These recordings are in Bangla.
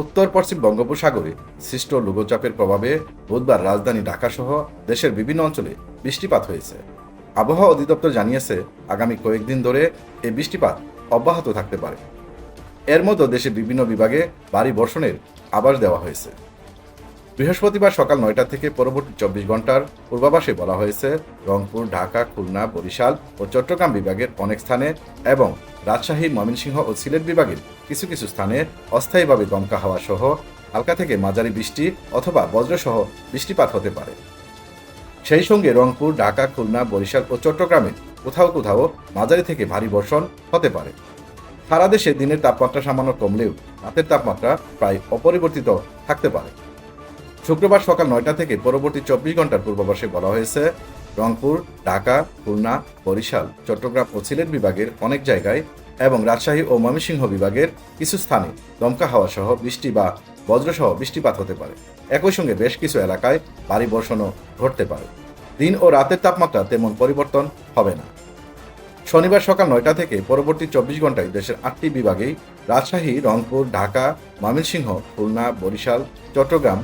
উত্তর পশ্চিম বঙ্গোপসাগরে সৃষ্ট লঘুচাপের প্রভাবে বুধবার রাজধানী ঢাকাসহ দেশের বিভিন্ন অঞ্চলে বৃষ্টিপাত হয়েছে। আবহাওয়া অধিদপ্তর জানিয়েছে, আগামী কয়েকদিন ধরে এই বৃষ্টিপাত অব্যাহত থাকতে পারে। এর মতো দেশের বিভিন্ন বিভাগে ভারী বর্ষণের আবাস দেওয়া হয়েছে। বৃহস্পতিবার সকাল নয়টা থেকে পরবর্তী চব্বিশ ঘণ্টার পূর্বাভাসে বলা হয়েছে, রংপুর, ঢাকা, খুলনা, বরিশাল ও চট্টগ্রাম বিভাগের অনেক স্থানে এবং রাজশাহী, ময়মনসিংহ ও সিলেট বিভাগের কিছু কিছু স্থানে অস্থায়ীভাবে দমকা হাওয়া সহ হালকা থেকে মাঝারি বৃষ্টি অথবা বজ্রসহ বৃষ্টিপাত হতে পারে। সেই সঙ্গে রংপুর, ঢাকা, খুলনা, বরিশাল ও চট্টগ্রামে কোথাও কোথাও মাঝারি থেকে ভারী বর্ষণ হতে পারে। সারা দেশে দিনের তাপমাত্রা সামান্য কমলেও রাতের তাপমাত্রা প্রায় অপরিবর্তিত থাকতে পারে। শুক্রবার সকাল নয়টা থেকে পরবর্তী চব্বিশ ঘণ্টার পূর্বাভাসে বলা হয়েছে, রংপুর, ঢাকা, খুলনা, বরিশাল, চট্টগ্রাম ও সিলেট বিভাগের অনেক জায়গায় এবং রাজশাহী ও ময়মনসিংহ বিভাগের কিছু স্থানে দমকা হাওয়া সহ বৃষ্টি বা বজ্রসহ বৃষ্টিপাত হতে পারে। একই সঙ্গে বেশ কিছু এলাকায় ভারী বর্ষণও ঘটতে পারে। দিন ও রাতের তাপমাত্রা তেমন পরিবর্তন হবে না। শনিবার সকাল নয়টা থেকে পরবর্তী চব্বিশ ঘন্টায় দেশের আটটি বিভাগেই রাজশাহী, রংপুর, ঢাকা, ময়মনসিংহ, খুলনা, বরিশাল, চট্টগ্রাম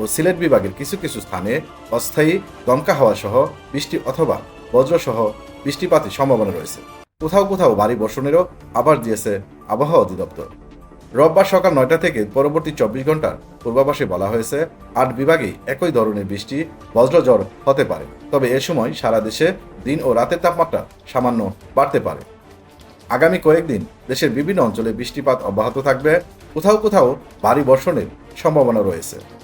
ও সিলেট বিভাগের কিছু কিছু স্থানে অস্থায়ী দমকা হাওয়া সহ বৃষ্টি অথবা বজ্রসহ বৃষ্টিপাতের সম্ভাবনা রয়েছে। কোথাও কোথাও ভারী বর্ষণেরও আবার দিয়েছে আবহাওয়া অধিদপ্তর। রোববার সকাল নয়টা থেকে পরবর্তী চব্বিশ ঘণ্টার পূর্বাভাসে বলা হয়েছে, আট বিভাগেই একই ধরনের বৃষ্টি, বজ্রঝড় হতে পারে। তবে এ সময় সারা দেশে দিন ও রাতের তাপমাত্রা সামান্য বাড়তে পারে। আগামী কয়েকদিন দেশের বিভিন্ন অঞ্চলে বৃষ্টিপাত অব্যাহত থাকবে। কোথাও কোথাও ভারী বর্ষণের সম্ভাবনা রয়েছে।